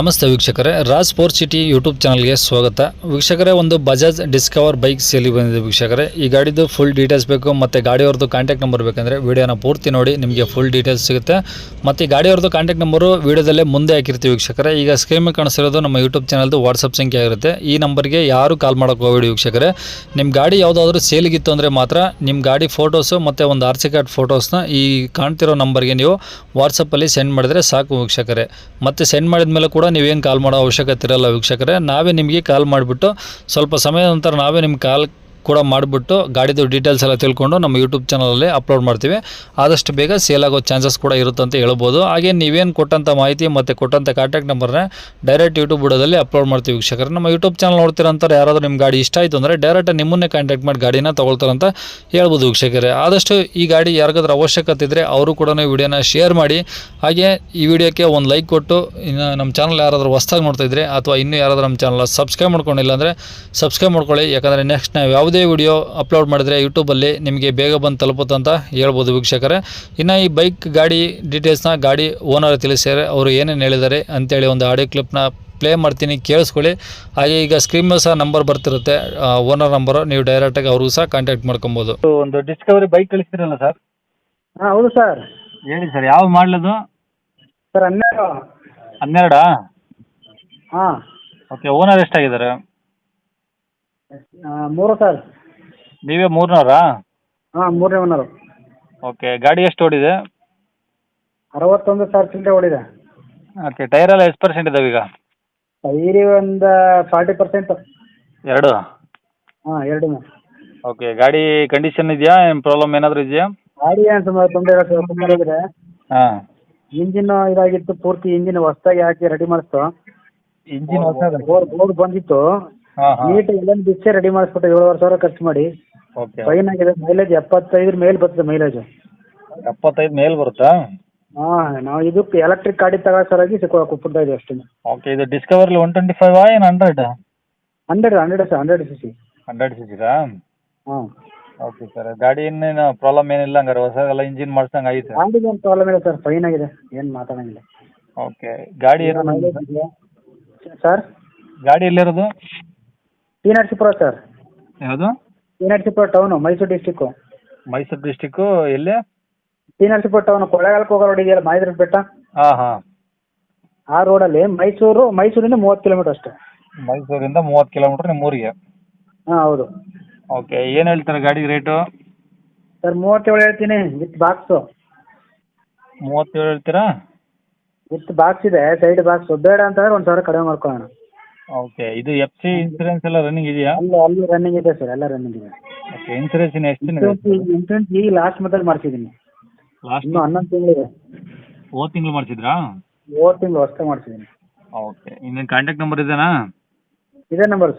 ನಮಸ್ತೆ ವೀಕ್ಷಕರೇ. Raj sport city YouTube ಚಾನಲ್ಗೆ ಸ್ವಾಗತ. ವೀಕ್ಷಕರೇ, ಒಂದು ಬಜಾಜ್ ಡಿಸ್ಕವರ್ ಬೈಕ್ ಸೇಲಿ ಬಂದಿದೆ ವೀಕ್ಷಕರೇ. ಈ ಗಾಡಿದು ಫುಲ್ ಡೀಟೇಲ್ಸ್ ಬೇಕು, ಮತ್ತು ಗಾಡಿಯವ್ರದ್ದು ಕಾಂಟ್ಯಾಕ್ಟ್ ನಂಬರ್ ಬೇಕಂದರೆ ವೀಡಿಯೋನ ಪೂರ್ತಿ ನೋಡಿ, ನಿಮಗೆ ಫುಲ್ ಡೀಟೇಲ್ಸ್ ಸಿಗುತ್ತೆ. ಮತ್ತು ಈ ಗಾಡಿಯವ್ರದ್ದು ಕಾಂಟ್ಯಾಕ್ಟ್ ನಂಬರು ವೀಡಿಯೋದಲ್ಲೇ ಮುಂದೆ ಹಾಕಿರ್ತೀವಿ ವೀಕ್ಷಕರೇ. ಈಗ ಸ್ಕ್ರೀನ್ ಕಾಣಿಸಿರೋದು ನಮ್ಮ ಯೂಟ್ಯೂಬ್ ಚಾನಲ್ದು ವಾಟ್ಸಪ್ ಸಂಖ್ಯೆ ಆಗಿರುತ್ತೆ. ಈ ನಂಬರ್ಗೆ ಯಾರು ಕಾಲ್ ಮಾಡೋಕೆ ಹೋಗಬೇಡಿ ವೀಕ್ಷಕರೇ. ನಿಮ್ಮ ಗಾಡಿ ಯಾವುದಾದ್ರೂ ಸೇಲಿಗಿತ್ತು ಅಂದರೆ ಮಾತ್ರ ನಿಮ್ಮ ಗಾಡಿ ಫೋಟೋಸು ಮತ್ತು ಒಂದು ಆರ್ ಸಿ ಕಾರ್ಡ್ ಫೋಟೋಸ್ನ ಈ ಕಾಣ್ತಿರೋ ನಂಬರ್ಗೆ ನೀವು ವಾಟ್ಸಪ್ಪಲ್ಲಿ ಸೆಂಡ್ ಮಾಡಿದರೆ ಸಾಕು ವೀಕ್ಷಕರೇ. ಮತ್ತು ಸೆಂಡ್ ಮಾಡಿದ ಮೇಲೆ ಕೂಡ ನೀವೇನು ಕಾಲ್ ಮಾಡೋ ಅವಶ್ಯಕತೆ ಇರಲ್ಲ ವೀಕ್ಷಕರೇ, ನಾವೇ ನಿಮಗೆ ಕಾಲ್ ಮಾಡಿಬಿಟ್ಟು ಸ್ವಲ್ಪ ಸಮಯದ ನಂತರ ನಾವೇ ನಿಮ್ಗೆ ಕಾಲ್ ಕೂಡ ಮಾಡಿಬಿಟ್ಟು ಗಾಡಿದು ಡೀಟೇಲ್ಸ್ ಎಲ್ಲ ತಿಳ್ಕೊಂಡು ನಮ್ಮ ಯೂಟ್ಯೂಬ್ ಚಾನಲಲ್ಲಿ ಅಪ್ಲೋಡ್ ಮಾಡ್ತೀವಿ. ಆದಷ್ಟು ಬೇಗ ಸೇಲ್ ಆಗೋ ಚಾನ್ಸಸ್ ಕೂಡ ಇರುತ್ತೆ ಅಂತ ಹೇಳ್ಬೋದು. ಹಾಗೆ ನೀವೇನು ಕೊಟ್ಟಂಥ ಮಾಹಿತಿ ಮತ್ತು ಕೊಟ್ಟಂಥ ಕಾಂಟ್ಯಾಕ್ಟ್ ನಂಬರ್ನ ಡೈರೆಕ್ಟ್ ಯೂಟ್ಯೂಬ್ ಬುಡದಲ್ಲಿ ಅಪ್ಲೋಡ್ ಮಾಡ್ತೀವಿ ವೀಕ್ಷಕರು. ನಮ್ಮ ಯೂಟ್ಯೂಬ್ ಚಾನಲ್ ನೋಡ್ತಿರೋಂಥವ್ರು ಯಾರಾದರೂ ನಿಮ್ಮ ಗಾಡಿ ಇಷ್ಟ ಆಯಿತು ಅಂದರೆ ಡೈರೆಕ್ಟ್ ನಿಮ್ಮನ್ನೇ ಕಾಂಟ್ಯಾಕ್ಟ್ ಮಾಡಿ ಗಾಡಿನ ತೊಗೊಳ್ತಾರಂತ ಹೇಳ್ಬೋದು ವೀಕ್ಷಕರೇ. ಆದಷ್ಟು ಈ ಗಾಡಿ ಯಾರಿಗಾದ್ರೂ ಅವಶ್ಯಕತೆ ಇದ್ದರೆ ಅವರು ಕೂಡ ವಿಡಿಯೋನ ಶೇರ್ ಮಾಡಿ. ಹಾಗೆ ಈ ವಿಡಿಯೋಕ್ಕೆ ಒಂದು ಲೈಕ್ ಕೊಟ್ಟು, ಇನ್ನು ನಮ್ಮ ಚಾನಲ್ ಯಾರಾದರೂ ಹೊಸ್ದಾಗಿ ನೋಡ್ತಾ ಇದ್ರೆ ಅಥವಾ ಇನ್ನೂ ಯಾರಾದರೂ ನಮ್ಮ ಚಾನಲ್ ಸಬ್ಸ್ಕ್ರೈಬ್ ಮಾಡ್ಕೊಂಡಿಲ್ಲ ಅಂದರೆ ಸಬ್ಸ್ಕ್ರೈಬ್ ಮಾಡ್ಕೊಳ್ಳಿ. ಯಾಕಂದರೆ ನೆಕ್ಸ್ಟ್ ನಾವು ಯಾವುದೇ ವಿಡಿಯೋ ಅಪ್ಲೋಡ್ ಮಾಡಿದರೆ ಯೂಟ್ಯೂಬಲ್ಲಿ ನಿಮಗೆ ಬೇಗ ಬಂದು ತಲುಪುತ್ತೆ ಅಂತ ಹೇಳ್ಬೋದು ವೀಕ್ಷಕರೇ. ಇನ್ನು ಈ ಬೈಕ್ ಗಾಡಿ ಡೀಟೇಲ್ಸ್ನ ಗಾಡಿ ಓನರ್ ತಿಳಿಸ್ಯಾರೆ ಅವರು ಏನೇನು ಹೇಳಿದ್ದಾರೆ ಅಂತೇಳಿ ಒಂದು ಆಡಿಯೋ ಕ್ಲಿಪ್ನ ಪ್ಲೇ ಮಾಡ್ತೀನಿ ಕೇಳಿಸ್ಕೊಳ್ಳಿ. ಹಾಗೆ ಈಗ ಸ್ಕ್ರೀನ್ ಮೇಲೆ ಸಹ ನಂಬರ್ ಬರ್ತಿರುತ್ತೆ ಓನರ್ ನಂಬರ್ ನೀವು ಡೈರೆಕ್ಟಾಗಿ ಅವ್ರಿಗೂ ಸಹ ಕಾಂಟ್ಯಾಕ್ಟ್ ಮಾಡ್ಕೊಬೋದು. ಒಂದು ಡಿಸ್ಕವರಿ ಬೈಕ್ ಕಳಿಸ್ತೀರಲ್ಲ ಸರ್ ಹಾಂ ಹೌದು ಸರ್ ಹೇಳಿ ಸರ್ ಯಾವ ಮಾಡಲದು ಸರ್ ಹನ್ನೆರಡು. ಹನ್ನೆರಡಾ? ಹಾಂ. ಓಕೆ ಓನರ್ ಎಷ್ಟಾಗಿದ್ದಾರೆ? ಮೂರು ಸರ್. ನೀವೇ ಮೂರ್ನವರಾ? ಹಾಂ ಮೂರನೇ ಓನರು. ಓಕೆ ಗಾಡಿ ಎಷ್ಟು ಓಡಿದೆ? ಅರವತ್ತೊಂದು ಸಾವಿರ ಚಿಲ್ಲರೆ ಓಡಿದೆ. ಓಕೆ ಟೈರ್ ಎಲ್ಲ ಎಷ್ಟು ಪರ್ಸೆಂಟ್ ಇದಾವೆ ಈಗ? ಟೈರಿ ಒಂದು ಫಾರ್ಟಿ ಪರ್ಸೆಂಟ್ ಎರಡು? ಹಾಂ ಎರಡು ಓಕೆ ಗಾಡಿ ಕಂಡೀಷನ್ ಇದೆಯಾ? ಏನು ಪ್ರಾಬ್ಲಮ್ ಏನಾದರೂ ಇದೆಯಾ? ಗಾಡಿ ಏನು ಸುಮಾರು ತೊಂದರೆ ಇಲ್ಲ ಸರ್ ತೊಂದರೆ ಇದೆ ಹಾಂ. ಇಂಜಿನ್ ಇದಾಗಿತ್ತು ಪೂರ್ತಿ ಇಂಜಿನ್ ಹೊಸ್ದಾಗಿ ಹಾಕಿ ರೆಡಿ ಮಾಡಿಸ್ತು. ಇಂಜಿನ್ ಬೋರ್ಡ್ ಬಂದಿತ್ತು. ಹಾಂ ಹಾಂ. ನೀಟ್ ಇದನ್ನ ಬಿಚ್ಚೆ ರೆಡಿ ಮಾಡಿಸ್ಬಿಟ್ಟು ಏಳುವರೆ ಸಾವಿರ ಖರ್ಚು ಮಾಡಿ. ಓಕೆ ಫೈನ್ ಆಗಿದೆ ಮೈಲೇಜ್ ಎಪ್ಪತ್ತೈದ್ರ ಮೇಲೆ ಬರ್ತದೆ ಮೈಲೇಜ್ ಎಪ್ಪತ್ತೈದು ಮೇಲ್ ಬರುತ್ತಾ? ಹಾ ನಾವು ಇದಕ್ಕೆ ಎಲೆಕ್ಟ್ರಿಕ್ ಗಾಡಿ ತಗೋ ಸರಾಗಿ ಕೊಡ್ತಾ ಇದೆ ಅಷ್ಟೇ. ಓಕೆ ಇದು ಡಿಸ್ಕವರ್ಲಿ ಒನ್ ಟ್ವೆಂಟಿ ಫೈವ್ ಏನು hundred hundred hundred sir hundred C C hundred C ಸಿಗಾ ಹಾಂ. ಓಕೆ ಸರ್ ಗಾಡಿ ಇನ್ನೇನು ಪ್ರಾಬ್ಲಮ್ ಏನಿಲ್ಲ ಹಂಗಾರೆ ಹೊಸದೆಲ್ಲ ಇಂಜಿನ್ ಮಾಡ್ಸಂಗೆ ಐತೆ ಗಾಡಿಗೆ ಏನು ಪ್ರಾಬ್ಲಮ್ ಇಲ್ಲ ಸರ್ ಫೈನ್ ಆಗಿದೆ ಏನು ಮಾತಾಡಂಗಿಲ್ಲ. ಓಕೆ ಗಾಡಿ ಏನು ಸರ್? ಗಾಡಿ ಎಲ್ಲಿರೋದು? T Narasipura sir. ಯಾವುದು? T Narasipura town Mysore district Mysore district ಎಲ್ಲಿ? ಟಿ ನರಸೀಪುರ ಟೌನು ಕೊಳ್ಳೇಗಾಲಕ್ಕೆ ಹೋಗೋ ರೋಡ್ ಇದೆಯಲ್ಲ ಮಾಯದ್ರ ಬೆಟ್ಟ? ಹಾಂ ಹಾಂ. ಆ ರೋಡಲ್ಲಿ ಮೈಸೂರು ಮೈಸೂರಿಂದ ಮೂವತ್ತು ಕಿಲೋಮೀಟರ್ ಅಷ್ಟೇ. ಮೈಸೂರಿಂದ ಮೂವತ್ತು ಕಿಲೋಮೀಟರ್ ನಿಮ್ಮ ಊರಿಗೆ? ಹಾಂ ಹೌದು. ಓಕೆ ಏನು ಹೇಳ್ತಾರೆ ಗಾಡಿ ರೇಟು ಸರ್ ಮೂವತ್ತೇಳು ಹೇಳ್ತೀನಿ ವಿತ್ ಬಾಕ್ಸು ಮೂವತ್ತೇಳು ಹೇಳ್ತೀರಾ? ವಿತ್ ಬಾಕ್ಸ್ ಇದೆ ಸೈಡ್ ಬಾಕ್ಸು ಬೇಡ ಅಂತಂದ್ರೆ ಒಂದು ಸಾವಿರ ಕಡಿಮೆ ಮಾಡ್ಕೊಳ್ಳೋಣ. ಓಕೆ ಇದು ಎಫ್ ಸಿ ಇನ್ಸೂರೆನ್ಸ್ ಎಲ್ಲ ರನ್ನಿಂಗ್ ಇದೆಯಾ? ಅಲ್ಲ ಅಲ್ಲಿ ರನ್ನಿಂಗ್ ಇದೆ ಸರ್ ಎಲ್ಲ ರನ್ನಿಂಗ್ ಇದೆ. ಓಕೆ ಇನ್ಸೂರೆನ್ಸ್ ಇನ್ನು ಎಷ್ಟು ದಿನ ಇನ್ಸೂರೆನ್ಸ್ ಈಗ ಲಾಸ್ಟ್ ಮಂತಲ್ಲಿ ಮಾಡಿಸಿದ್ದೀನಿ. ಲಾಸ್ಟ್ ಇನ್ನೂ ಹನ್ನೊಂದು ತಿಂಗಳಿದೆ ಓ ತಿಂಗಳು ಮಾಡಿಸಿದ್ರಾ? ಹೋದ ತಿಂಗಳು ಹೊಸ್ದಾಗಿ ಮಾಡಿಸಿದ್ದೀನಿ. ಓಕೆ ಇನ್ನೇನು ಕಾಂಟ್ಯಾಕ್ಟ್ ನಂಬರ್ ಇದೇನಾ? ಇದೇ ನಂಬರ್ ಸರ್